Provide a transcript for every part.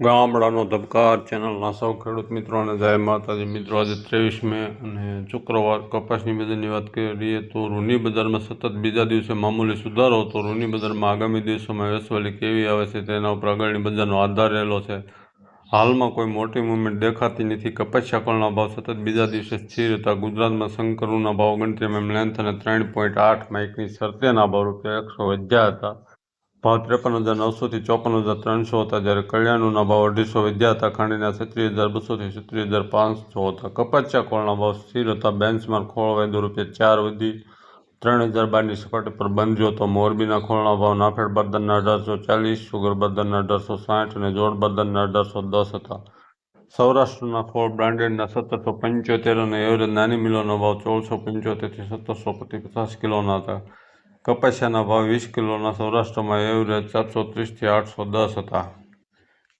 ગામડાનો ધબકાર, ચેનલના સૌ ખેડૂત મિત્રોને જય માતાજી. મિત્રો, આજે ત્રેવીસ મે અને શુક્રવાર કપાસની બજારની વાત કરીએ તો રૂની બજારમાં સતત બીજા દિવસે મામૂલી સુધારો તો રૂની બજારમાં આગામી દિવસોમાં વેસવાલી કેવી આવે છે તેના ઉપર આગળની બજારનો આધાર રહેલો છે. હાલમાં કોઈ મોટી મૂવમેન્ટ દેખાતી નથી. કપાસ શાકળના ભાવ સતત બીજા દિવસે સ્થિર હતા. ગુજરાતમાં શંકરુના ભાવ ગણતરી એમ લેન્થ અને ત્રણ પોઈન્ટ આઠ માઇકની શરતેના ભાવ રૂપિયા એકસો વધ્યા હતા. ભાવ ત્રેપન હજાર નવસોથી ચોપન હજાર ત્રણસો હતા. જ્યારે કલ્યાણના ભાવ અઢીસો વિદ્યા હતા. ખાંડીના છત્રીસ હજાર બસોથી છત્રીસ હજાર પાંચસો હતા. કપાસિયા ખોળના ભાવ સ્થિર હતા. બેન્ચમાર્ક ખોળ વાયદો રૂપિયા ચાર વધી ત્રણ હજાર બારની સપાટી પર બંધ્યો હતો. મોરબીના ખોળના ભાવ નાફેડ બારદાનના અઢારસો ચાલીસ, સુગર બારદાનના અઢારસો સાઠ અને જોડ બારદાનના અઢારસો દસ હતા. સૌરાષ્ટ્રના ખોળ બ્રાન્ડેડના સત્તરસો પંચોતેર અને એવરેજ નાની મિલોનો ભાવ ચૌદસો પંચોતેરથી સત્તરસો પચાસ કિલોના હતા. કપાસિયાના ભાવ વીસ કિલોના સૌરાષ્ટ્રમાં એવરેજ સાતસો ત્રીસથી આઠસો દસ હતા.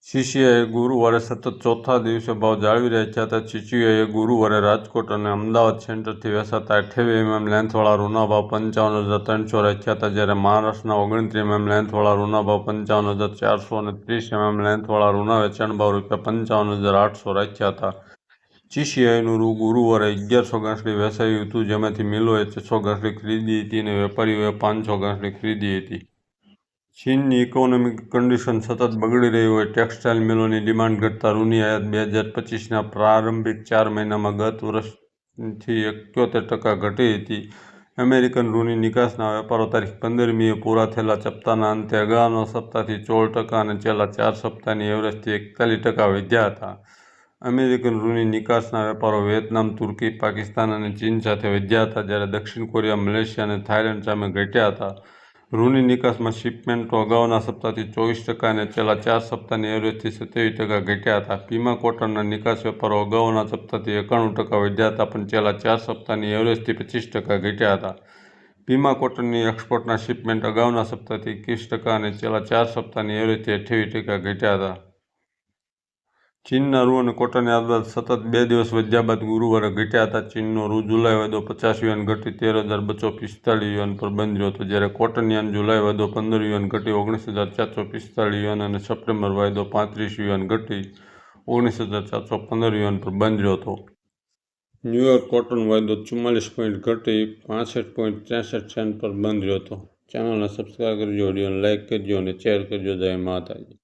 સીસીઆઈએ ગુરુવારે સતત ચોથા દિવસે ભાવ જાળવી રહ્યા હતા સીસીઆઈએ ગુરુવારે રાજકોટ અને અમદાવાદ સેન્ટરથી વેચાતા અઠ્યાવી એમએમ લેન્થવાળા રૂના ભાવ પંચાવન હજાર ત્રણસો રાખ્યા હતા, જ્યારે મહારાષ્ટ્રના ઓગણત્રીસ એમએમ લેન્થવાળા રૂના ભાવ પંચાવન હજાર ચારસો અને ત્રીસ એમએમ લેન્થવાળા રૂના વેચાણ ભાવ રૂપિયા પંચાવન હજાર આઠસો રાખ્યા હતા. જીસીઆઈનું રૂ, ગુરુવારે અગિયારસો ગાંસડી વેચાયું હતું, જેમાંથી મિલોએ છસો ગાંસડી ખરીદી હતી અને વેપારીઓએ પાંચસો ગાંસડી ખરીદી હતી. ચીનની ઇકોનોમિક કન્ડિશન સતત બગડી રહી હોય, ટેક્સટાઇલ મિલોની ડિમાન્ડ ઘટતા રૂની આયાત બે હજાર પચીસના પ્રારંભિક ચાર મહિનામાં ગત વર્ષથી એકોતેર ટકા ઘટી હતી. અમેરિકન રૂની નિકાસના વેપારો તારીખ પંદરમીએ પૂરા થયેલા સપ્તાહના અંતે અગાઉના સપ્તાહથી સોળ ટકા અને છેલ્લા ચાર સપ્તાહની એવરેજથી એકતાલીસ ટકા વધ્યા હતા. અમેરિકન રૂની નિકાસના વેપારો વિયેતનામ, તુર્કી, પાકિસ્તાન અને ચીન સાથે વધ્યા હતા જ્યારે દક્ષિણ કોરિયા, મલેશિયા અને થાઇલેન્ડ સામે ઘટ્યા હતા. રૂની નિકાસમાં શિપમેન્ટો અગાઉના સપ્તાહથી ચોવીસ ટકા અને છેલ્લા ચાર સપ્તાહની એવરેજથી સત્યાવીસ ટકા ઘટ્યા હતા. પીમા કોટનના નિકાસ વેપારો અગાઉના સપ્તાહથી એકાણું ટકા વધ્યા હતા, પણ છેલ્લા ચાર સપ્તાહની એવરેજથી પચીસ ટકા ઘટ્યા હતા. પીમા કોટનની એક્સપોર્ટના શિપમેન્ટ અગાઉના સપ્તાહથી એકવીસ ટકા અને છેલ્લા ચાર સપ્તાહની એવરેજથી અઠ્યાવીસ ટકા ઘટ્યા હતા. ચીનના રૂ અને કોટનની આયાત સતત બે દિવસ વધ્યા બાદ ગુરુવારે ઘટ્યા હતા. ચીનનો રૂ જુલાઈ વાયદો પચાસ યુએન ઘટી તેર હજાર બસો પિસ્તાળીસ યુએન પર બંધ હતો. જ્યારે કોટન યાન જુલાઈ વાદો પંદર યુએન ઘટી ઓગણીસ હજાર ચારસો પિસ્તાળીસ યુએન અને સપ્ટેમ્બર વાયદો પાંત્રીસ યુએન ઘટી ઓગણીસ હજાર ચારસો પંદર યુએન પર બંધ હતો. ન્યૂયોર્ક કોટન વાયદો ચુમ્માલીસ પોઈન્ટ ઘટી પાસઠ પોઈન્ટ ત્રેસઠ સેન્ટ પર બંધ હતો. ચેનલને સબસ્ક્રાઈબ કરજો, વિડીયોને લાઇક કરજો અને શેર કરજો. જય માતાજી.